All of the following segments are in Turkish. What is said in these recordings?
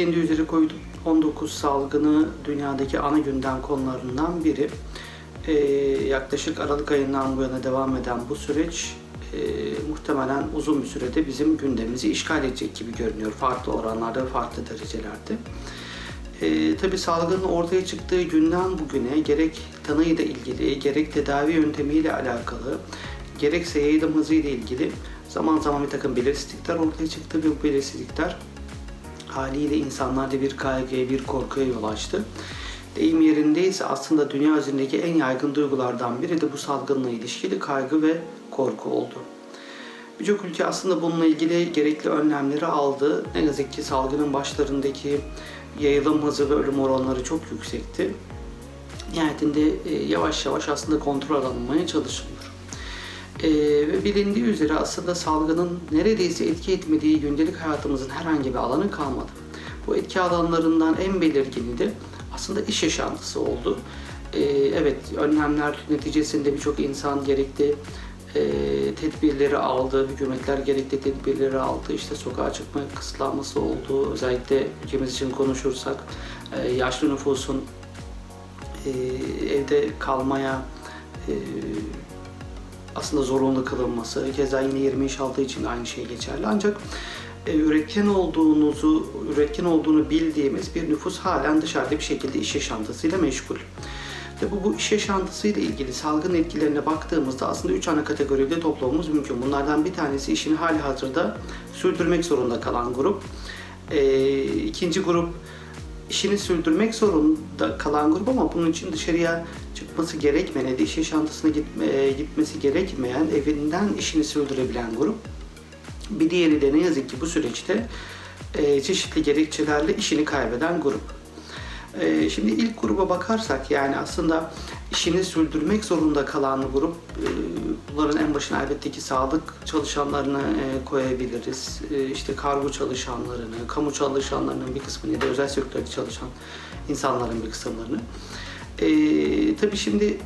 Bilindiği üzere COVID-19 salgını dünyadaki ana gündem konularından biri. Ee, yaklaşık Aralık ayından bu yana devam eden bu süreç e, muhtemelen uzun bir sürede bizim gündemimizi işgal edecek gibi görünüyor. Farklı oranlarda ve farklı derecelerde. Ee, tabii salgının ortaya çıktığı günden bugüne gerek tanıyla ilgili, gerek tedavi yöntemiyle alakalı, gerekse yayılım hızıyla ilgili zaman zaman bir takım belirsizlikler ortaya çıktı ve bu belirsizlikler haliyle insanlarda bir kaygıya, bir korkuya yol açtı. Deyim yerindeyse aslında dünya üzerindeki en yaygın duygulardan biri de bu salgınla ilişkili kaygı ve korku oldu. Birçok ülke aslında bununla ilgili gerekli önlemleri aldı. Ne yazık ki salgının başlarındaki yayılım hızı ve ölüm oranları çok yüksekti. Nihayetinde e, yavaş yavaş aslında kontrol alınmaya çalışılıyor. Ee, ve bilindiği üzere aslında salgının neredeyse etki etmediği gündelik hayatımızın herhangi bir alanı kalmadı. Bu etki alanlarından en belirgini de aslında iş yaşantısı oldu. Ee, evet, önlemler neticesinde birçok insan gerekli e, tedbirleri aldı, hükümetler gerekli tedbirleri aldı. İşte sokağa çıkma kısıtlanması oldu. Özellikle ülkemiz için konuşursak e, yaşlı nüfusun e, evde kalmaya e, aslında zorunlu kılınması. Keza yine 20 yaş altı için aynı şey geçerli. Ancak e, üretken olduğunuzu, üretken olduğunu bildiğimiz bir nüfus halen dışarıda bir şekilde iş yaşantısıyla meşgul. Ve bu, bu iş yaşantısıyla ilgili salgın etkilerine baktığımızda aslında üç ana kategoride toplamamız mümkün. Bunlardan bir tanesi işini hali hazırda sürdürmek zorunda kalan grup. E, ikinci grup işini sürdürmek zorunda kalan grup ama bunun için dışarıya çıkması gerekmeyen, iş yaşantısına gitme, gitmesi gerekmeyen, evinden işini sürdürebilen grup. Bir diğeri de ne yazık ki bu süreçte e, çeşitli gerekçelerle işini kaybeden grup. E, şimdi ilk gruba bakarsak yani aslında işini sürdürmek zorunda kalan grup e, bunların en başına elbette ki sağlık çalışanlarını e, koyabiliriz. E, işte kargo çalışanlarını, kamu çalışanlarının bir kısmını ya da özel sektörde çalışan insanların bir kısımlarını. E, tabii şimdi e,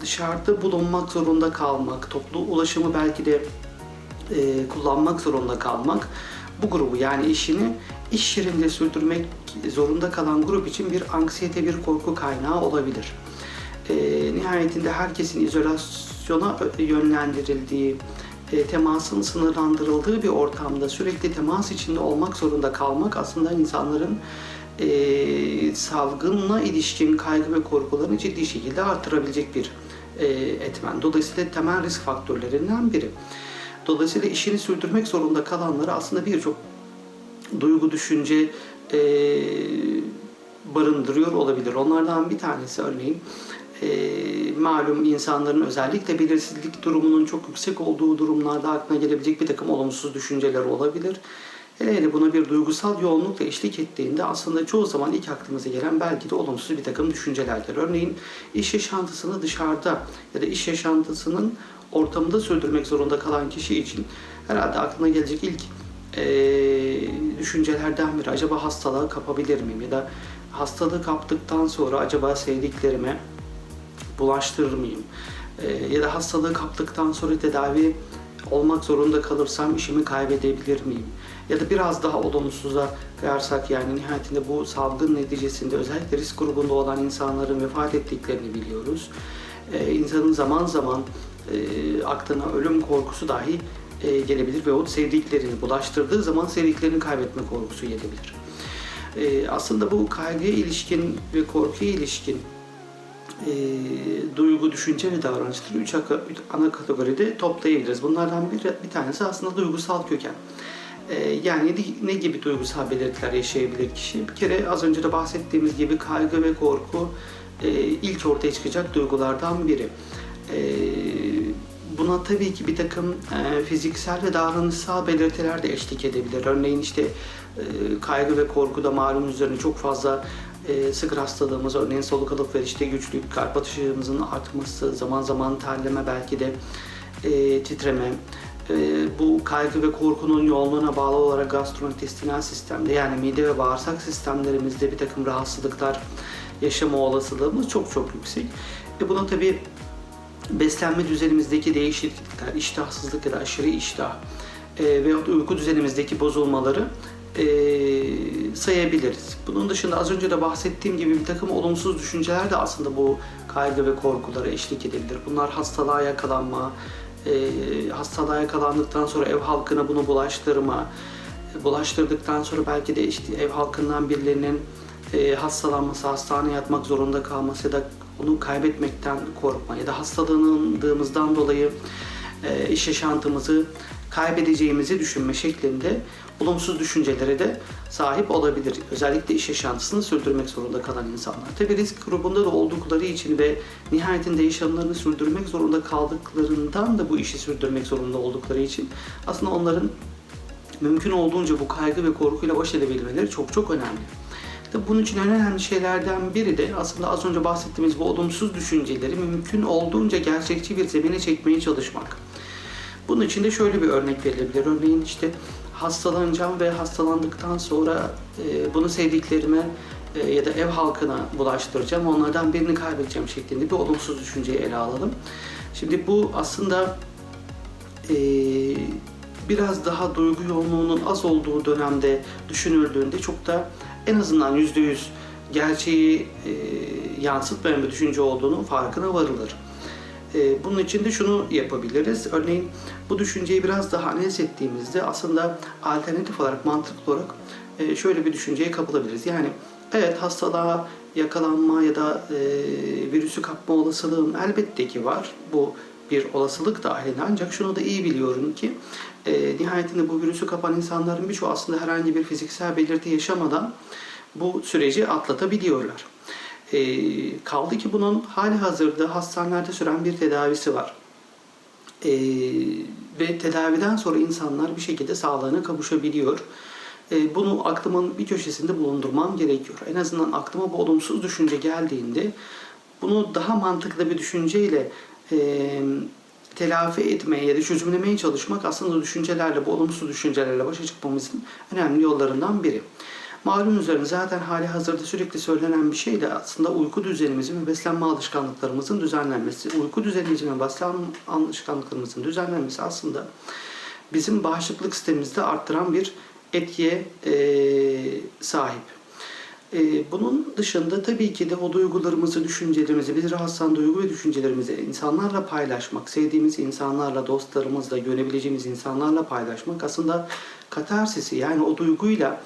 dışarıda bulunmak zorunda kalmak, toplu ulaşımı belki de e, kullanmak zorunda kalmak bu grubu yani işini iş yerinde sürdürmek zorunda kalan grup için bir anksiyete, bir korku kaynağı olabilir. E, nihayetinde herkesin izolasyona yönlendirildiği, e, temasın sınırlandırıldığı bir ortamda sürekli temas içinde olmak zorunda kalmak aslında insanların e, salgınla ilişkin kaygı ve korkularını ciddi şekilde artırabilecek bir e, etmen. Dolayısıyla temel risk faktörlerinden biri. Dolayısıyla işini sürdürmek zorunda kalanları aslında birçok duygu, düşünce e, barındırıyor olabilir. Onlardan bir tanesi örneğin e, malum insanların özellikle belirsizlik durumunun çok yüksek olduğu durumlarda aklına gelebilecek bir takım olumsuz düşünceler olabilir. Hele hele buna bir duygusal yoğunlukla eşlik ettiğinde aslında çoğu zaman ilk aklımıza gelen belki de olumsuz bir takım düşüncelerdir. Örneğin iş yaşantısını dışarıda ya da iş yaşantısının ortamında sürdürmek zorunda kalan kişi için herhalde aklına gelecek ilk e, düşüncelerden biri acaba hastalığı kapabilir miyim ya da hastalığı kaptıktan sonra acaba sevdiklerime bulaştırır mıyım? E, ya da hastalığı kaptıktan sonra tedavi olmak zorunda kalırsam işimi kaybedebilir miyim? Ya da biraz daha olumsuza kayarsak yani nihayetinde bu salgın neticesinde özellikle risk grubunda olan insanların vefat ettiklerini biliyoruz. Ee, insanın zaman zaman e, aklına ölüm korkusu dahi e, gelebilir ve o sevdiklerini bulaştırdığı zaman sevdiklerini kaybetme korkusu gelebilir. E, aslında bu kaygıya ilişkin ve korkuya ilişkin e, duygu, düşünce ve davranışları üç ana kategoride toplayabiliriz. Bunlardan bir, bir tanesi aslında duygusal köken. E, yani ne gibi duygusal belirtiler yaşayabilir kişi? Bir kere az önce de bahsettiğimiz gibi kaygı ve korku e, ilk ortaya çıkacak duygulardan biri. E, buna tabii ki bir takım e, fiziksel ve davranışsal belirtiler de eşlik edebilir. Örneğin işte e, kaygı ve korkuda malum üzerine çok fazla sık hastalığımız, örneğin soluk alıp verişte güçlük, kalp atışımızın artması, zaman zaman terleme belki de e, titreme, e, bu kaygı ve korkunun yoğunluğuna bağlı olarak gastrointestinal sistemde yani mide ve bağırsak sistemlerimizde bir takım rahatsızlıklar yaşama olasılığımız çok çok yüksek. E buna tabii beslenme düzenimizdeki değişiklikler, iştahsızlık ya da aşırı iştah e, veyahut uyku düzenimizdeki bozulmaları e, sayabiliriz. Bunun dışında az önce de bahsettiğim gibi bir takım olumsuz düşünceler de aslında bu kaygı ve korkulara eşlik edebilir. Bunlar hastalığa yakalanma, e, hastalığa yakalandıktan sonra ev halkına bunu bulaştırma, bulaştırdıktan sonra belki de işte ev halkından birilerinin e, hastalanması, hastaneye yatmak zorunda kalması ya da onu kaybetmekten korkma ya da hastalandığımızdan dolayı e, iş yaşantımızı kaybedeceğimizi düşünme şeklinde olumsuz düşüncelere de sahip olabilir. Özellikle iş yaşantısını sürdürmek zorunda kalan insanlar. Tabii risk grubunda da oldukları için ve nihayetinde yaşamlarını sürdürmek zorunda kaldıklarından da bu işi sürdürmek zorunda oldukları için aslında onların mümkün olduğunca bu kaygı ve korkuyla baş edebilmeleri çok çok önemli. Tabii bunun için önemli şeylerden biri de aslında az önce bahsettiğimiz bu olumsuz düşünceleri mümkün olduğunca gerçekçi bir zemine çekmeye çalışmak. Bunun için de şöyle bir örnek verilebilir. Örneğin işte hastalanacağım ve hastalandıktan sonra e, bunu sevdiklerime e, ya da ev halkına bulaştıracağım. Onlardan birini kaybedeceğim şeklinde bir olumsuz düşünceyi ele alalım. Şimdi bu aslında e, biraz daha duygu yoğunluğunun az olduğu dönemde düşünüldüğünde çok da en azından yüzde yüz gerçeği e, yansıtmayan bir düşünce olduğunun farkına varılır. E, bunun için de şunu yapabiliriz. Örneğin bu düşünceyi biraz daha analiz ettiğimizde aslında alternatif olarak, mantıklı olarak e, şöyle bir düşünceye kapılabiliriz. Yani evet hastalığa yakalanma ya da e, virüsü kapma olasılığım elbette ki var. Bu bir olasılık dahilinde ancak şunu da iyi biliyorum ki e, nihayetinde bu virüsü kapan insanların birçoğu aslında herhangi bir fiziksel belirti yaşamadan bu süreci atlatabiliyorlar. E, kaldı ki bunun hali hazırda hastanelerde süren bir tedavisi var. E, ve tedaviden sonra insanlar bir şekilde sağlığına kavuşabiliyor. E, bunu aklımın bir köşesinde bulundurmam gerekiyor. En azından aklıma bu olumsuz düşünce geldiğinde bunu daha mantıklı bir düşünceyle e, telafi etmeye ya da çözümlemeye çalışmak aslında düşüncelerle, bu olumsuz düşüncelerle başa çıkmamızın önemli yollarından biri. Malum üzerine zaten hali hazırda sürekli söylenen bir şey de aslında uyku düzenimizin ve beslenme alışkanlıklarımızın düzenlenmesi. Uyku düzenimizin ve beslenme alışkanlıklarımızın düzenlenmesi aslında bizim bağışıklık sistemimizde arttıran bir etkiye e, sahip. E, bunun dışında tabii ki de o duygularımızı, düşüncelerimizi, bizi rahatsız duygu ve düşüncelerimizi insanlarla paylaşmak, sevdiğimiz insanlarla, dostlarımızla, görebileceğimiz insanlarla paylaşmak aslında katarsisi yani o duyguyla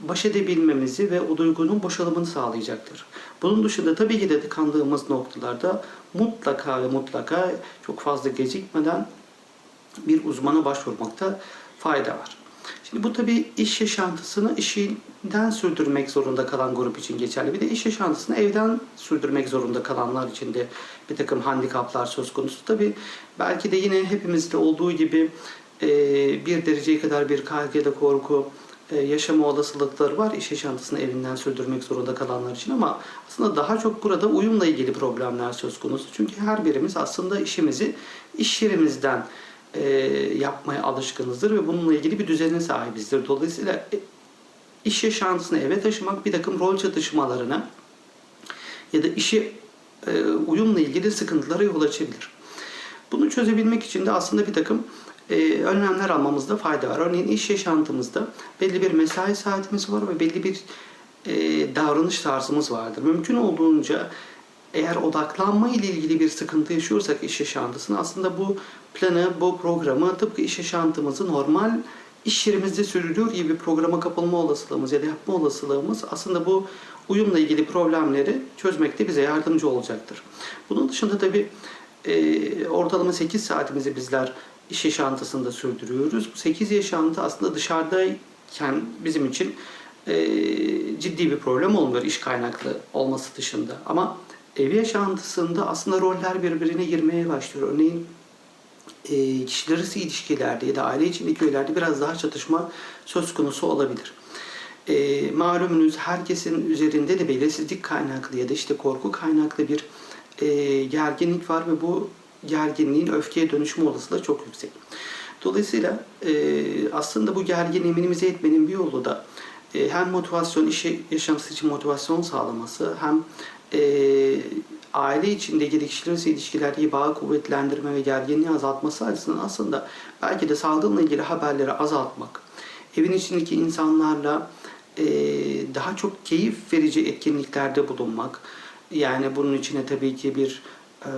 baş edebilmemizi ve o duygunun boşalımını sağlayacaktır. Bunun dışında tabii ki de tıkandığımız noktalarda mutlaka ve mutlaka çok fazla gecikmeden bir uzmana başvurmakta fayda var. Şimdi bu tabii iş yaşantısını işinden sürdürmek zorunda kalan grup için geçerli. Bir de iş yaşantısını evden sürdürmek zorunda kalanlar için de bir takım handikaplar söz konusu. Tabii belki de yine hepimizde olduğu gibi bir dereceye kadar bir kaygı ya da korku, yaşama olasılıkları var iş yaşantısını evinden sürdürmek zorunda kalanlar için ama aslında daha çok burada uyumla ilgili problemler söz konusu. Çünkü her birimiz aslında işimizi iş yerimizden e, yapmaya alışkınızdır ve bununla ilgili bir düzene sahibizdir. Dolayısıyla e, iş yaşantısını eve taşımak bir takım rol çatışmalarına ya da işi e, uyumla ilgili sıkıntılara yol açabilir. Bunu çözebilmek için de aslında bir takım e, önlemler almamızda fayda var. Örneğin iş yaşantımızda belli bir mesai saatimiz var ve belli bir e, davranış tarzımız vardır. Mümkün olduğunca eğer odaklanma ile ilgili bir sıkıntı yaşıyorsak iş yaşantısında aslında bu planı, bu programı tıpkı iş yaşantımızı normal iş yerimizde sürdürüyor gibi programa kapılma olasılığımız ya da yapma olasılığımız aslında bu uyumla ilgili problemleri çözmekte bize yardımcı olacaktır. Bunun dışında tabi e, ortalama 8 saatimizi bizler iş yaşantısında sürdürüyoruz. Bu 8 yaşantı aslında dışarıdayken bizim için e, ciddi bir problem olmuyor iş kaynaklı olması dışında. Ama ev yaşantısında aslında roller birbirine girmeye başlıyor. Örneğin e, kişiler arası ilişkilerde ya da aile içindeki öğelerde biraz daha çatışma söz konusu olabilir. E, malumunuz herkesin üzerinde de belirsizlik kaynaklı ya da işte korku kaynaklı bir e, gerginlik var ve bu gerginliğin öfkeye dönüşme olasılığı çok yüksek. Dolayısıyla e, aslında bu gerginliği minimize etmenin bir yolu da e, hem motivasyon, iş yaşaması için motivasyon sağlaması hem e, aile içindeki kişiler ilişkilerdeki bağı kuvvetlendirme ve gerginliği azaltması açısından aslında belki de salgınla ilgili haberleri azaltmak, evin içindeki insanlarla e, daha çok keyif verici etkinliklerde bulunmak. Yani bunun içine tabii ki bir e,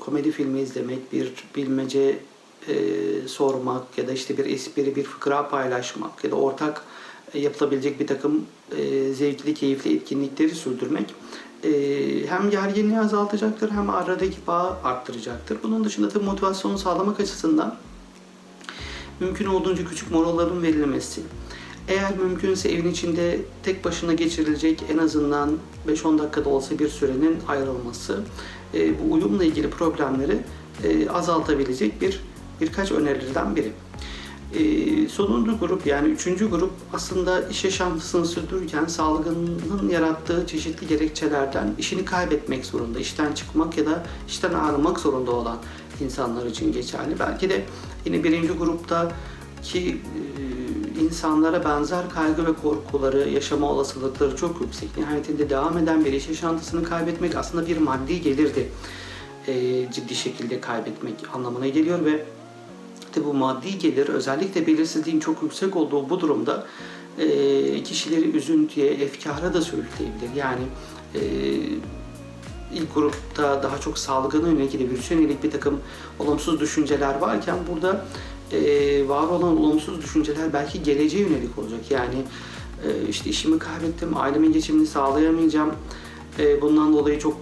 komedi filmi izlemek, bir bilmece e, sormak ya da işte bir espri, bir fıkra paylaşmak ya da ortak yapılabilecek bir takım e, zevkli, keyifli etkinlikleri sürdürmek e, hem gerginliği azaltacaktır hem aradaki bağı arttıracaktır. Bunun dışında tabii motivasyonu sağlamak açısından mümkün olduğunca küçük molaların verilmesi, eğer mümkünse evin içinde tek başına geçirilecek en azından 5-10 dakikada olsa bir sürenin ayrılması bu uyumla ilgili problemleri e, azaltabilecek bir birkaç önerilerden biri. E, sonuncu grup yani üçüncü grup aslında iş yaşantısını sürdürürken salgının yarattığı çeşitli gerekçelerden işini kaybetmek zorunda, işten çıkmak ya da işten ayrılmak zorunda olan insanlar için geçerli. Belki de yine birinci grupta ki e, insanlara benzer kaygı ve korkuları, yaşama olasılıkları çok yüksek. Nihayetinde devam eden bir iş yaşantısını kaybetmek aslında bir maddi gelirdi e, ciddi şekilde kaybetmek anlamına geliyor ve işte bu maddi gelir özellikle belirsizliğin çok yüksek olduğu bu durumda e, kişileri üzüntüye, efkara da sürükleyebilir. Yani e, ilk grupta daha çok salgına yönelik, virüse yönelik bir takım olumsuz düşünceler varken burada e, var olan olumsuz düşünceler belki geleceğe yönelik olacak. Yani e, işte işimi kaybettim, ailemin geçimini sağlayamayacağım, e, bundan dolayı çok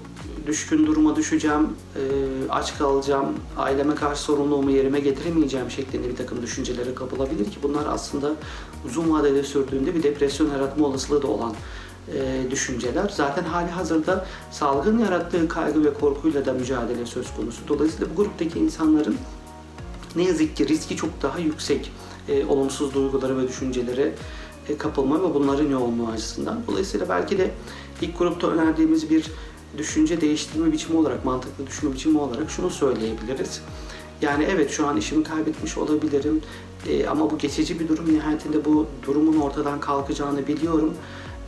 düşkün duruma düşeceğim, e, aç kalacağım, aileme karşı sorumluluğumu yerime getiremeyeceğim şeklinde bir takım düşüncelere kapılabilir ki bunlar aslında uzun vadede sürdüğünde bir depresyon yaratma olasılığı da olan e, düşünceler. Zaten hali hazırda salgın yarattığı kaygı ve korkuyla da mücadele söz konusu. Dolayısıyla bu gruptaki insanların ne yazık ki riski çok daha yüksek e, olumsuz duyguları ve düşüncelere e, kapılma ve bunların yoğunluğu açısından. Dolayısıyla belki de ilk grupta önerdiğimiz bir düşünce değiştirme biçimi olarak, mantıklı düşünme biçimi olarak şunu söyleyebiliriz. Yani evet şu an işimi kaybetmiş olabilirim e, ama bu geçici bir durum. Nihayetinde bu durumun ortadan kalkacağını biliyorum.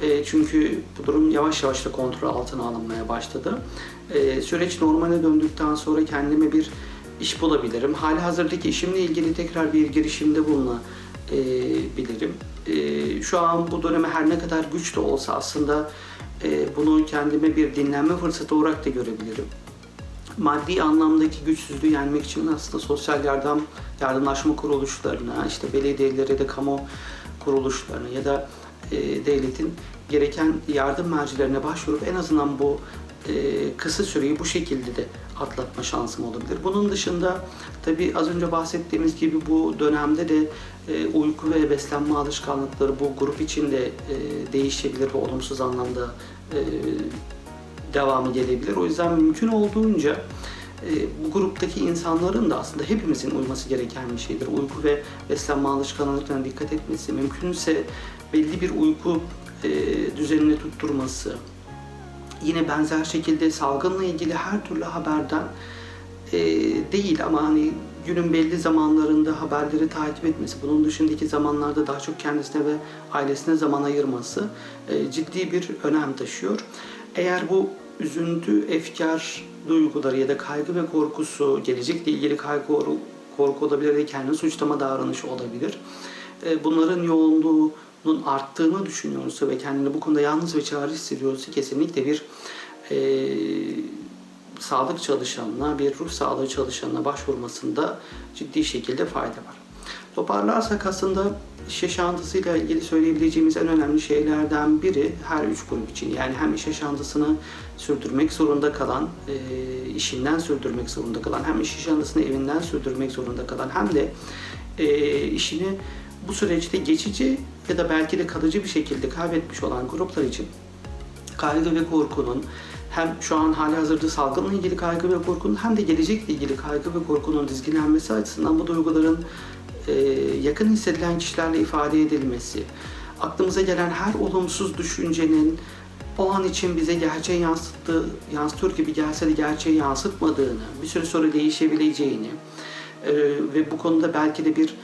E, çünkü bu durum yavaş yavaş da kontrol altına alınmaya başladı. E, süreç normale döndükten sonra kendime bir iş bulabilirim. Hali hazırdaki işimle ilgili tekrar bir girişimde bulunabilirim. E, şu an bu döneme her ne kadar güç de olsa aslında e, bunu kendime bir dinlenme fırsatı olarak da görebilirim. Maddi anlamdaki güçsüzlüğü yenmek için aslında sosyal yardım yardımlaşma kuruluşlarına, işte belediyelere de kamu kuruluşlarına ya da e, devletin gereken yardım mercilerine başvurup en azından bu e, kısa süreyi bu şekilde de atlatma şansım olabilir. Bunun dışında tabii az önce bahsettiğimiz gibi bu dönemde de e, uyku ve beslenme alışkanlıkları bu grup içinde e, değişebilir ve olumsuz anlamda e, devamı gelebilir. O yüzden mümkün olduğunca e, bu gruptaki insanların da aslında hepimizin uyması gereken bir şeydir. Uyku ve beslenme alışkanlıklarına dikkat etmesi, mümkünse belli bir uyku e, düzenini tutturması, yine benzer şekilde salgınla ilgili her türlü haberden e, değil ama hani günün belli zamanlarında haberleri takip etmesi, bunun dışındaki zamanlarda daha çok kendisine ve ailesine zaman ayırması e, ciddi bir önem taşıyor. Eğer bu üzüntü, efkar duyguları ya da kaygı ve korkusu, gelecekle ilgili kaygı korku olabilir ve kendini suçlama davranışı olabilir. E, bunların yoğunluğunun arttığını düşünüyorsa ve kendini bu konuda yalnız ve çare hissediyorsa kesinlikle bir e, sağlık çalışanına, bir ruh sağlığı çalışanına başvurmasında ciddi şekilde fayda var. Toparlarsak aslında iş yaşantısıyla ilgili söyleyebileceğimiz en önemli şeylerden biri her üç grup için yani hem iş yaşantısını sürdürmek zorunda kalan, e, işinden sürdürmek zorunda kalan, hem iş yaşantısını evinden sürdürmek zorunda kalan hem de e, işini bu süreçte geçici ya da belki de kalıcı bir şekilde kaybetmiş olan gruplar için kaygı ve korkunun hem şu an hali hazırda salgınla ilgili kaygı ve korkunun hem de gelecekle ilgili kaygı ve korkunun dizginlenmesi açısından bu duyguların e, yakın hissedilen kişilerle ifade edilmesi, aklımıza gelen her olumsuz düşüncenin o an için bize gerçeği yansıttığı, yansıtıyor gibi gelse de gerçeği yansıtmadığını, bir süre sonra değişebileceğini e, ve bu konuda belki de bir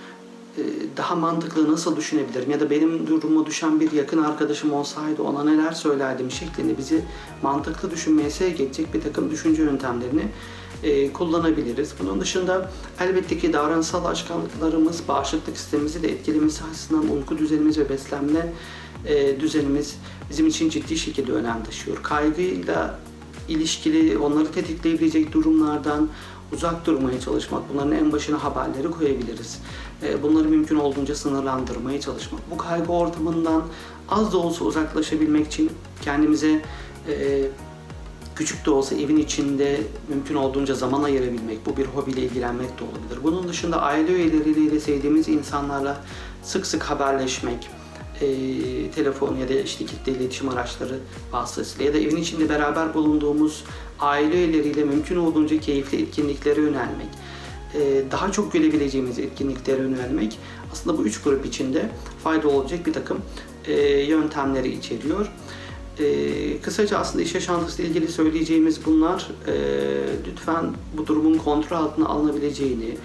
daha mantıklı nasıl düşünebilirim ya da benim duruma düşen bir yakın arkadaşım olsaydı ona neler söylerdim şeklinde bizi mantıklı düşünmeye sevk edecek bir takım düşünce yöntemlerini e, kullanabiliriz. Bunun dışında elbette ki davranışsal alışkanlıklarımız, bağışıklık sistemimizi de etkilemesi açısından uyku düzenimiz ve beslenme e, düzenimiz bizim için ciddi şekilde önem taşıyor. Kaygıyla ilişkili, onları tetikleyebilecek durumlardan uzak durmaya çalışmak, bunların en başına haberleri koyabiliriz. Bunları mümkün olduğunca sınırlandırmaya çalışmak. Bu kaygı ortamından az da olsa uzaklaşabilmek için kendimize e, küçük de olsa evin içinde mümkün olduğunca zaman ayırabilmek, bu bir hobiyle ilgilenmek de olabilir. Bunun dışında aile üyeleriyle sevdiğimiz insanlarla sık sık haberleşmek, e, telefon ya da işte kitle iletişim araçları vasıtasıyla ya da evin içinde beraber bulunduğumuz aile üyeleriyle mümkün olduğunca keyifli etkinliklere yönelmek, daha çok gülebileceğimiz etkinliklere yönelmek aslında bu üç grup içinde fayda olacak bir takım e, yöntemleri içeriyor. E, kısaca aslında iş yaşantısıyla ilgili söyleyeceğimiz bunlar. E, lütfen bu durumun kontrol altına alınabileceğini,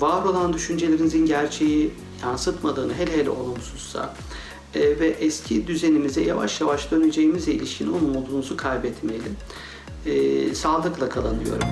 var olan düşüncelerinizin gerçeği yansıtmadığını, hele hele olumsuzsa e, ve eski düzenimize yavaş yavaş döneceğimize ilişkin umudunuzu kaybetmeyelim. E, sağlıkla kalın diyorum.